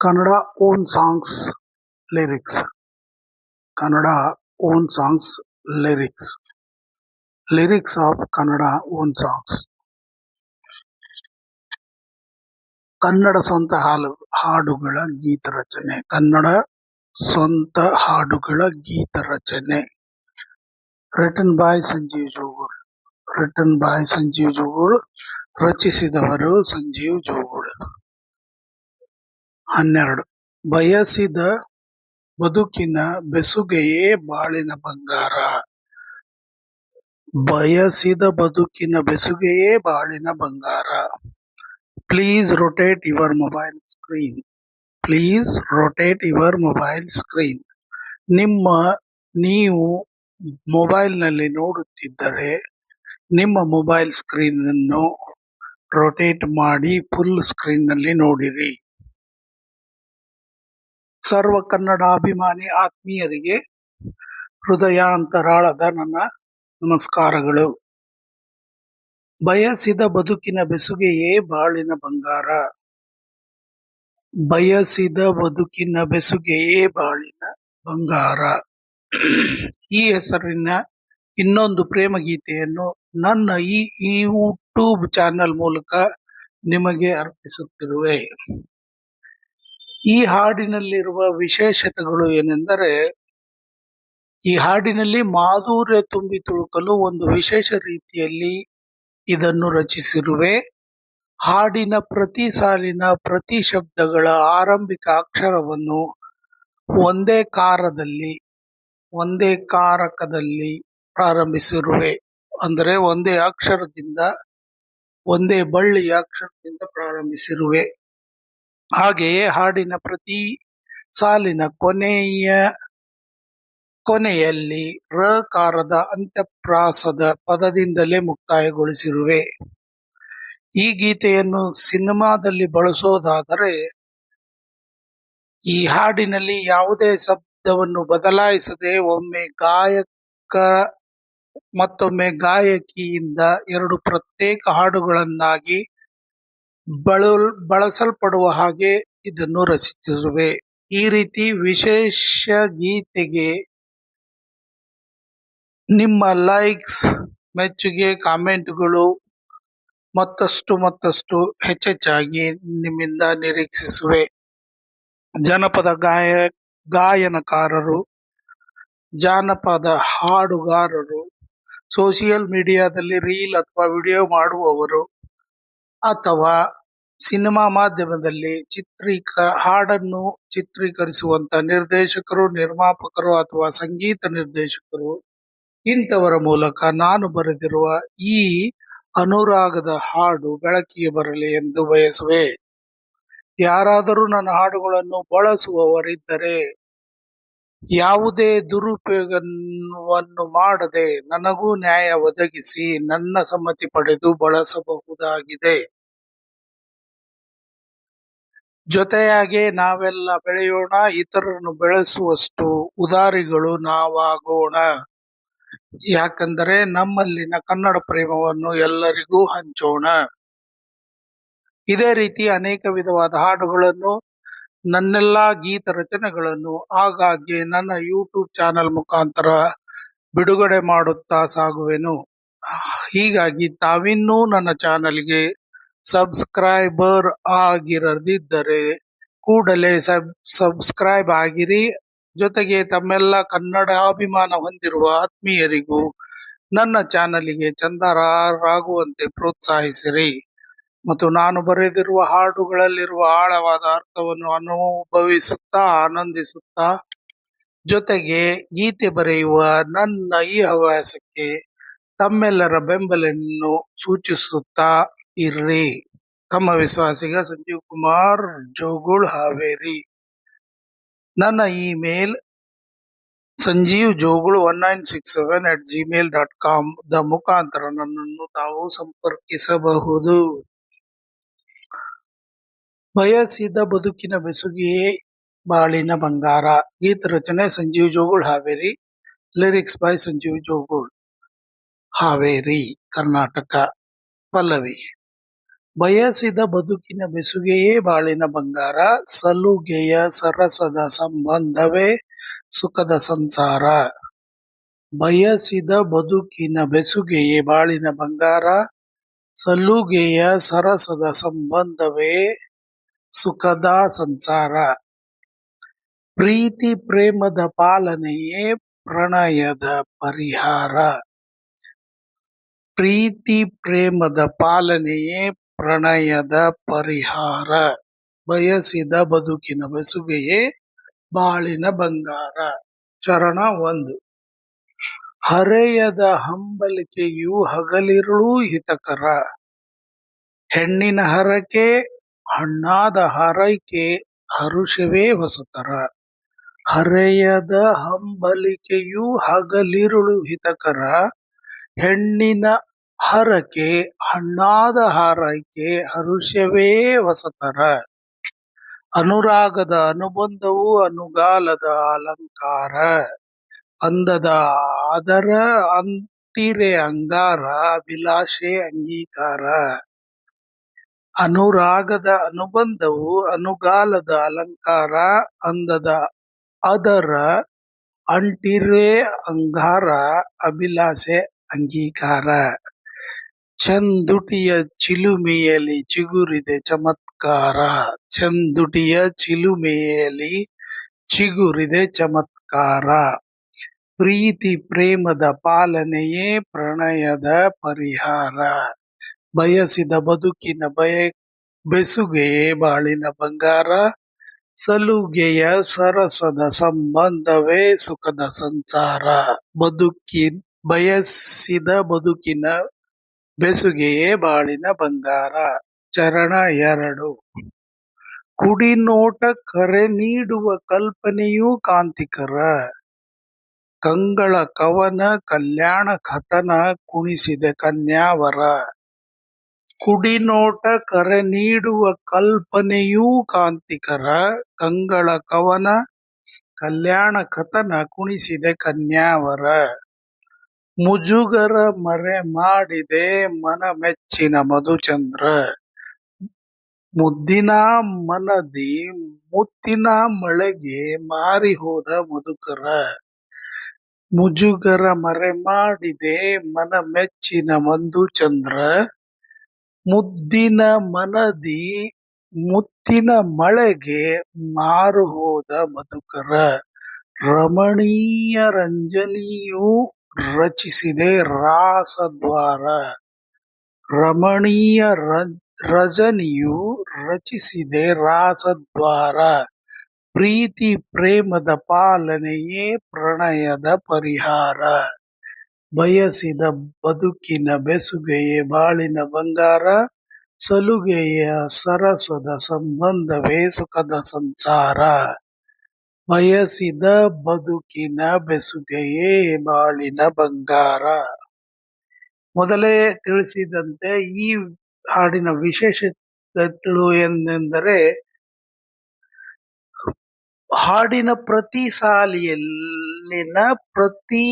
Kannada own songs lyrics Kannada own songs lyrics lyrics of Kannada own songs Kannada ಸ್ವಂತ ಹಾಲು ಹಾಡುಗಳ ಗೀತ ರಚನೆ ಕನ್ನಡ ಸ್ವಂತ ಹಾಡುಗಳ ಗೀತ ರಚನೆ written by Sanjeev Jogul written by Sanjeev Jogul ರಚಿಸಿದವರು Sanjeev Jogul ಹನ್ನೆರಡು. ಬಯಸಿದ ಬದುಕಿನ ಬೆಸುಗೆಯೇ ಬಾಳಿನ ಬಂಗಾರ. ಬಯಸಿದ ಬದುಕಿನ ಬೆಸುಗೆಯೇ ಬಾಳಿನ ಬಂಗಾರ. Please rotate your mobile screen please rotate your mobile screen ನಿಮ್ಮ, ನೀವು ಮೊಬೈಲ್ನಲ್ಲಿ ನೋಡುತ್ತಿದ್ದರೆ ನಿಮ್ಮ ಮೊಬೈಲ್ ಸ್ಕ್ರೀನ್ ಅನ್ನು ರೊಟೇಟ್ ಮಾಡಿ ಫುಲ್ ಸ್ಕ್ರೀನ್ನಲ್ಲಿ ನೋಡಿರಿ. ಸರ್ವ ಕನ್ನಡಾಭಿಮಾನಿ ಆತ್ಮೀಯರಿಗೆ ಹೃದಯಾಂತರಾಳದ ನನ್ನ ನಮಸ್ಕಾರಗಳು. ಬಯಸಿದ ಬದುಕಿನ ಬೆಸುಗೆಯೇ ಬಾಳಿನ ಬಂಗಾರ. ಬಯಸಿದ ಬದುಕಿನ ಬೆಸುಗೆಯೇ ಬಾಳಿನ ಬಂಗಾರ. ಈ ಹೆಸರಿನ ಇನ್ನೊಂದು ಪ್ರೇಮ ಗೀತೆಯನ್ನು ನನ್ನ ಈ ಯೂಟ್ಯೂಬ್ ಚಾನೆಲ್ ಮೂಲಕ ನಿಮಗೆ ಅರ್ಪಿಸುತ್ತಿರುವೆ. ಈ ಹಾಡಿನಲ್ಲಿರುವ ವಿಶೇಷತೆಗಳು ಏನೆಂದರೆ, ಈ ಹಾಡಿನಲ್ಲಿ ಮಾಧುರ್ಯ ತುಂಬಿ ತುಳುಕಲು ಒಂದು ವಿಶೇಷ ರೀತಿಯಲ್ಲಿ ಇದನ್ನು ರಚಿಸಿರುವೆ. ಹಾಡಿನ ಪ್ರತಿ ಸಾಲಿನ ಪ್ರತಿ ಶಬ್ದಗಳ ಆರಂಭಿಕ ಅಕ್ಷರವನ್ನು ಒಂದೇ ಕಾರದಲ್ಲಿ, ಒಂದೇ ಕಾರಕದಲ್ಲಿ ಪ್ರಾರಂಭಿಸಿರುವೆ. ಅಂದರೆ ಒಂದೇ ಅಕ್ಷರದಿಂದ, ಒಂದೇ ಬಳ್ಳಿಯ ಅಕ್ಷರದಿಂದ ಪ್ರಾರಂಭಿಸಿರುವೆ. ಹಾಗೆಯೇ ಹಾಡಿನ ಪ್ರತಿ ಸಾಲಿನ ಕೊನೆಯ, ಕೊನೆಯಲ್ಲಿ ರಕಾರದ ಅಂತ್ಯಪ್ರಾಸದ ಪದದಿಂದಲೇ ಮುಕ್ತಾಯಗೊಳಿಸಿರುವೆ. ಈ ಗೀತೆಯನ್ನು ಸಿನಿಮಾದಲ್ಲಿ ಬಳಸೋದಾದರೆ, ಈ ಹಾಡಿನಲ್ಲಿ ಯಾವುದೇ ಶಬ್ದವನ್ನು ಬದಲಾಯಿಸದೆ ಒಮ್ಮೆ ಗಾಯಕ, ಮತ್ತೊಮ್ಮೆ ಗಾಯಕಿಯಿಂದ ಎರಡು ಪ್ರತ್ಯೇಕ ಹಾಡುಗಳನ್ನಾಗಿ ಬಳಲ್, ಬಳಸಲ್ಪಡುವ ಹಾಗೆ ಇದನ್ನು ರಚಿಸಿರುವೆ. ಈ ರೀತಿ ವಿಶೇಷ ಗೀತೆಗೆ ನಿಮ್ಮ ಲೈಕ್ಸ್, ಮೆಚ್ಚುಗೆ, ಕಾಮೆಂಟ್ಗಳು ಮತ್ತಷ್ಟು ಮತ್ತಷ್ಟು ಹೆಚ್ಚೆಚ್ಚಾಗಿ ನಿಮ್ಮಿಂದ ನಿರೀಕ್ಷಿಸುವೆ. ಜನಪದ ಗಾಯ, ಗಾಯನಕಾರರು, ಜಾನಪದ ಹಾಡುಗಾರರು, ಸೋಷಿಯಲ್ ಮೀಡಿಯಾದಲ್ಲಿ ರೀಲ್ ಅಥವಾ ವಿಡಿಯೋ ಮಾಡುವವರು ಅಥವಾ ಸಿನಿಮಾ ಮಾಧ್ಯಮದಲ್ಲಿ ಚಿತ್ರೀಕ, ಹಾಡನ್ನು ಚಿತ್ರೀಕರಿಸುವಂತ ನಿರ್ದೇಶಕರು, ನಿರ್ಮಾಪಕರು ಅಥವಾ ಸಂಗೀತ ನಿರ್ದೇಶಕರು ಇಂಥವರ ಮೂಲಕ ನಾನು ಬರೆದಿರುವ ಈ ಅನುರಾಗದ ಹಾಡು ಬೆಳಕಿಗೆ ಬರಲಿ ಎಂದು ಬಯಸುವೆ. ಯಾರಾದರೂ ನನ್ನ ಹಾಡುಗಳನ್ನು ಬಳಸುವವರಿದ್ದರೆ ಯಾವುದೇ ದುರುಪಯೋಗವನ್ನು ಮಾಡದೆ ನನಗೂ ನ್ಯಾಯ ಒದಗಿಸಿ ನನ್ನ ಸಮ್ಮತಿ ಪಡೆದು ಬಳಸಬಹುದಾಗಿದೆ. ಜೊತೆಯಾಗಿ ನಾವೆಲ್ಲ ಬೆಳೆಯೋಣ, ಇತರರನ್ನು ಬೆಳೆಸುವಷ್ಟು ಉದಾರಿಗಳು ನಾವಾಗೋಣ. ಯಾಕಂದರೆ ನಮ್ಮಲ್ಲಿನ ಕನ್ನಡ ಪ್ರೇಮವನ್ನು ಎಲ್ಲರಿಗೂ ಹಂಚೋಣ. ಇದೇ ರೀತಿ ಅನೇಕ ವಿಧವಾದ ಹಾಡುಗಳನ್ನು, ನನ್ನೆಲ್ಲ ಗೀತ ರಚನೆಗಳನ್ನು ಆಗಾಗ್ಗೆ ನನ್ನ ಯೂಟ್ಯೂಬ್ ಚಾನೆಲ್ ಮುಖಾಂತರ ಬಿಡುಗಡೆ ಮಾಡುತ್ತಾ ಸಾಗುವೆನು. ಹೀಗಾಗಿ ತಾವಿನ್ನೂ ನನ್ನ ಚಾನೆಲ್ಗೆ ಸಬ್ಸ್ಕ್ರೈಬರ್ ಆಗಿರದಿದ್ದರೆ ಕೂಡಲೇ ಸಬ್ ಸಬ್ಸ್ಕ್ರೈಬ್ ಆಗಿರಿ. ಜೊತೆಗೆ ತಮ್ಮೆಲ್ಲ ಕನ್ನಡಾಭಿಮಾನ ಹೊಂದಿರುವ ಆತ್ಮೀಯರಿಗೂ ನನ್ನ ಚಾನಲಿಗೆ ಚಂದಾರರಾಗುವಂತೆ ಪ್ರೋತ್ಸಾಹಿಸಿರಿ. ಮತ್ತು ನಾನು ಬರೆದಿರುವ ಹಾಡುಗಳಲ್ಲಿರುವ ಆಳವಾದ ಅರ್ಥವನ್ನು ಅನುಭವಿಸುತ್ತಾ ಆನಂದಿಸುತ್ತಾ, ಜೊತೆಗೆ ಗೀತೆ ಬರೆಯುವ ನನ್ನ ಈ ಹವ್ಯಾಸಕ್ಕೆ ತಮ್ಮೆಲ್ಲರ ಬೆಂಬಲವನ್ನು ಸೂಚಿಸುತ್ತಾ ಇರ್ರಿ. ತಮ್ಮ ವಿಶ್ವಾಸಿಗ ಸಂಜೀವ್ ಕುಮಾರ್, ಜೋಗುಳ್ ಹಾವೇರಿ. ನನ್ನ email Sanjeev Jogul one nine six seven at gmail dot com the ಮುಖಾಂತರ ನನ್ನನ್ನು ತಾವು ಸಂಪರ್ಕಿಸಬಹುದು. ಬಯಸಿದ ಬದುಕಿನ ಬೆಸುಗೆಯೇ ಬಾಳಿನ ಬಂಗಾರ. ಗೀತ ರಚನೆ ಸಂಜೀವ್ ಜೋಗುಳ್ ಹಾವೇರಿ. ಲಿರಿಕ್ಸ್ ಬೈ ಸಂಜೀವ್ ಜೋಗುಳ್ ಹಾವೇರಿ, ಕರ್ನಾಟಕ, ಪಲ್ಲವಿ. ಬಯಸಿದ ಬದುಕಿನ ಬೆಸುಗೆಯೇ ಬಾಳಿನ ಬಂಗಾರ, ಸಲುಗೆಯ ಸರಸದ ಸಂಬಂಧವೇ ಸುಖದ ಸಂಸಾರ. ಬಯಸಿದ ಬದುಕಿನ ಬೆಸುಗೆಯೇ ಬಾಳಿನ ಬಂಗಾರ, ಸಲುಗೆಯ ಸರಸದ ಸಂಬಂಧವೇ ಸುಖದ ಸಂಸಾರ. ಪ್ರೀತಿ ಪ್ರೇಮದ ಪಾಲನೆಯೇ ಪ್ರಣಯದ ಪರಿಹಾರ. ಪ್ರೀತಿ ಪ್ರೇಮದ ಪಾಲನೆಯೇ ಪ್ರಣಯದ ಪರಿಹಾರ. ಬಯಸಿದ ಬದುಕಿನ ಬೆಸುಗೆಯೇ ಬಾಳಿನ ಬಂಗಾರ. ಚರಣ ಒಂದು. ಹರೆಯದ ಹಂಬಲಿಕೆಯು ಹಗಲಿರುಳು ಹಿತಕರ. ಹೆಣ್ಣಿನ ಹರಕೆ, ಹಣ್ಣಾದ ಹರೈಕೆ, ಹರುಷವೇ ಹೊಸತರ ಹರೆಯದ ಹಂಬಲಿಕೆಯು ಹಗಲಿರುಳು ಹಿತಕರ. ಹೆಣ್ಣಿನ ಹರಕೆ, ಹಣ್ಣಾದ ಹಾರೈಕೆ, ಹರುಷವೇ ವಸತರ. ಅನುರಾಗದ ಅನುಬಂಧವು, ಅನುಗಾಲದ ಅಲಂಕಾರ. ಅಂದದ ಅದರ ಅಂತಿರೆ ಅಂಗಾರ, ಅಭಿಲಾಷೆ ಅಂಗೀಕಾರ. ಅನುರಾಗದ ಅನುಬಂಧವು, ಅನುಗಾಲದ ಅಲಂಕಾರ. ಅಂದದ ಅದರ ಅಂಟಿರೆ ಅಂಗಾರ, ಅಭಿಲಾಷೆ ಅಂಗೀಕಾರ. ಚಂದುಟಿಯ ಚಿಲುಮೆಯಲ್ಲಿ ಚಿಗುರಿದೆ ಚಮತ್ಕಾರ. ಚಂದುಟಿಯ ಚಿಲುಮೆಯಲ್ಲಿ ಚಿಗುರಿದೆ ಚಮತ್ಕಾರ. ಪ್ರೀತಿ ಪ್ರೇಮದ ಪಾಲನೆಯೇ ಪ್ರಣಯದ ಪರಿಹಾರ. ಬಯಸಿದ ಬದುಕಿನ ಬಯ ಬೆಸುಗೆಯೇ ಬಾಳಿನ ಬಂಗಾರ. ಸಲುಗೆಯ ಸರಸದ ಸಂಬಂಧವೇ ಸುಖದ ಸಂಸಾರ. ಬದುಕಿ ಬಯಸಿದ ಬದುಕಿನ ಬೆಸುಗೆಯೇ ಬಾಳಿನ ಬಂಗಾರ. ಚರಣ ಎರಡು. ಕುಡಿನೋಟ ಕರೆ ನೀಡುವ ಕಲ್ಪನೆಯೂ ಕಾಂತಿಕರ. ಕಂಗಳ ಕವನ ಕಲ್ಯಾಣ ಕಥನ ಕುಣಿಸಿದೆ ಕನ್ಯಾವರ. ಕುಡಿನೋಟ ಕರೆ ನೀಡುವ ಕಲ್ಪನೆಯೂ ಕಾಂತಿಕರ. ಕಂಗಳ ಕವನ ಕಲ್ಯಾಣ ಕಥನ ಕುಣಿಸಿದೆ ಕನ್ಯಾವರ. ಮುಜುಗರ ಮರೆ ಮಾಡಿದೆ ಮನ ಮೆಚ್ಚಿನ ಮಧುಚಂದ್ರ. ಮುದ್ದಿನ ಮನದಿ ಮುತ್ತಿನ ಮಳೆಗೆ ಮಾರಿ ಹೋದ ಮಧುಕರ. ಮುಜುಗರ ಮರೆ ಮಾಡಿದೆ ಮನ ಮೆಚ್ಚಿನ ಮಧುಚಂದ್ರ. ಮುದ್ದಿನ ಮನದಿ ಮುತ್ತಿನ ಮಳೆಗೆ ಮಾರು ಹೋದ ಮಧುಕರ. ರಮಣೀಯ ರಂಜನಿಯು ರಚಿಸಿದೆ ರಾಸದ್ವಾರ. ರಮಣೀಯ ರಜನಿಯು ರಚಿಸಿದೆ ರಾಸದ್ವಾರ. ಪ್ರೀತಿ ಪ್ರೇಮದ ಪಾಲನೆಯೇ ಪ್ರಣಯದ ಪರಿಹಾರ. ಬಯಸಿದ ಬದುಕಿನ ಬೆಸುಗೆಯೇ ಬಾಳಿನ ಬಂಗಾರ. ಸಲುಗೆಯ ಸರಸದ ಸಂಬಂಧವೇ ಸುಖದ ಸಂಸಾರ. ಬಯಸಿದ ಬದುಕಿನ ಬೆಸುಗೆಯೇ ಬಾಳಿನ ಬಂಗಾರ. ಮೊದಲೇ ತಿಳಿಸಿದಂತೆ ಈ ಹಾಡಿನ ವಿಶೇಷತೆಗಳು ಏನೆಂದರೆ ಹಾಡಿನ ಪ್ರತಿ ಸಾಲಿಯಲ್ಲಿನ ಪ್ರತಿ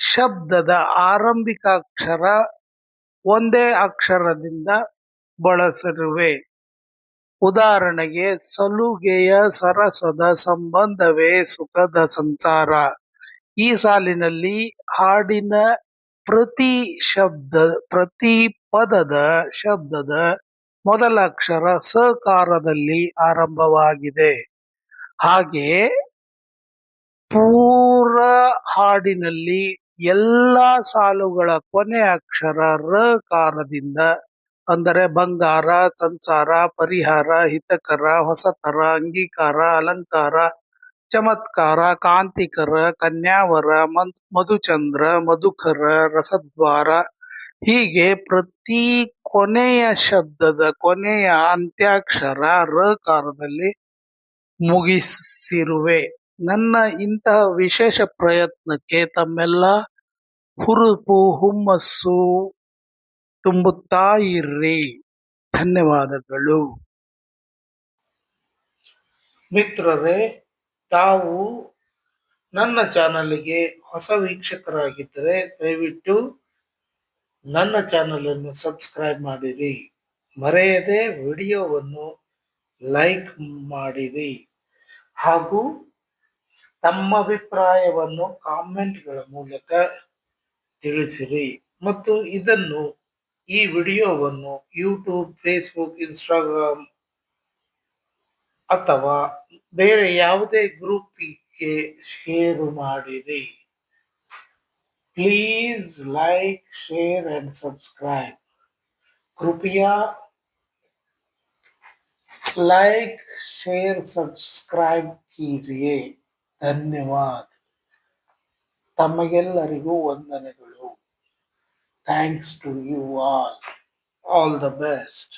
ಶಬ್ದದ ಆರಂಭಿಕ ಅಕ್ಷರ ಒಂದೇ ಅಕ್ಷರದಿಂದ ಬಳಸಿರುವೆ. ಉದಾಹರಣೆಗೆ ಸಲುಗೆಯ ಸರಸದ ಸಂಬಂಧವೇ ಸುಖದ ಸಂಸಾರ. ಈ ಸಾಲಿನಲ್ಲಿ ಹಾಡಿನ ಪ್ರತಿ ಶಬ್ದ, ಪ್ರತಿ ಪದದ ಶಬ್ದದ ಮೊದಲ ಅಕ್ಷರ ಸಕಾರದಲ್ಲಿ ಆರಂಭವಾಗಿದೆ. ಹಾಗೆ ಪೂರ ಹಾಡಿನಲ್ಲಿ ಎಲ್ಲ ಸಾಲುಗಳ ಕೊನೆ ಅಕ್ಷರ ರಕಾರದಿಂದ ಅಂದರೆ ಬಂಗಾರ, ಸಂಸಾರ, ಪರಿಹಾರ, ಹಿತಕರ, ಹೊಸತರ, ಅಂಗೀಕಾರ, ಅಲಂಕಾರ, ಚಮತ್ಕಾರ, ಕಾಂತಿಕರ, ಕನ್ಯಾವರ ಮಧುಚಂದ್ರ, ಮಧುಕರ, ರಸದ್ವಾರ. ಹೀಗೆ ಪ್ರತಿ ಕೊನೆಯ ಶಬ್ದದ ಕೊನೆಯ ಅಂತ್ಯಾಕ್ಷರ ರಕಾರದಲ್ಲಿ ಮುಗಿಸಿರುವೆ. ನನ್ನ ಇಂತಹ ವಿಶೇಷ ಪ್ರಯತ್ನಕ್ಕೆ ತಮ್ಮೆಲ್ಲ ಹುರುಪು, ಹುಮ್ಮಸ್ಸು ತುಂಬುತ್ತಾ ಇರ್ರಿ. ಧನ್ಯವಾದಗಳು. ಮಿತ್ರರೇ, ತಾವು ನನ್ನ ಚಾನಲ್ಗೆ ಹೊಸ ವೀಕ್ಷಕರಾಗಿದ್ದರೆ ದಯವಿಟ್ಟು ನನ್ನ ಚಾನಲ್ ಅನ್ನು ಸಬ್ಸ್ಕ್ರೈಬ್ ಮಾಡಿರಿ. ಮರೆಯದೆ ವಿಡಿಯೋವನ್ನು ಲೈಕ್ ಮಾಡಿರಿ. ಹಾಗೂ ತಮ್ಮ ಅಭಿಪ್ರಾಯವನ್ನು ಕಾಮೆಂಟ್ಗಳ ಮೂಲಕ ತಿಳಿಸಿರಿ. ಮತ್ತು ಇದನ್ನು ಈ ವಿಡಿಯೋವನ್ನು ಯೂಟ್ಯೂಬ್ ಫೇಸ್ಬುಕ್ ಇನ್ಸ್ಟಾಗ್ರಾಮ್ ಅಥವಾ ಬೇರೆ ಯಾವುದೇ ಗ್ರೂಪಿಗೆ ಶೇರು ಮಾಡಿರಿ. Please like share and subscribe ಕೃಪಯಾ like share subscribe ಕೀಜಿಯೇ. ಧನ್ಯವಾದ. ತಮಗೆಲ್ಲರಿಗೂ ವಂದನೆಗಳು. Thanks to you all. All the best.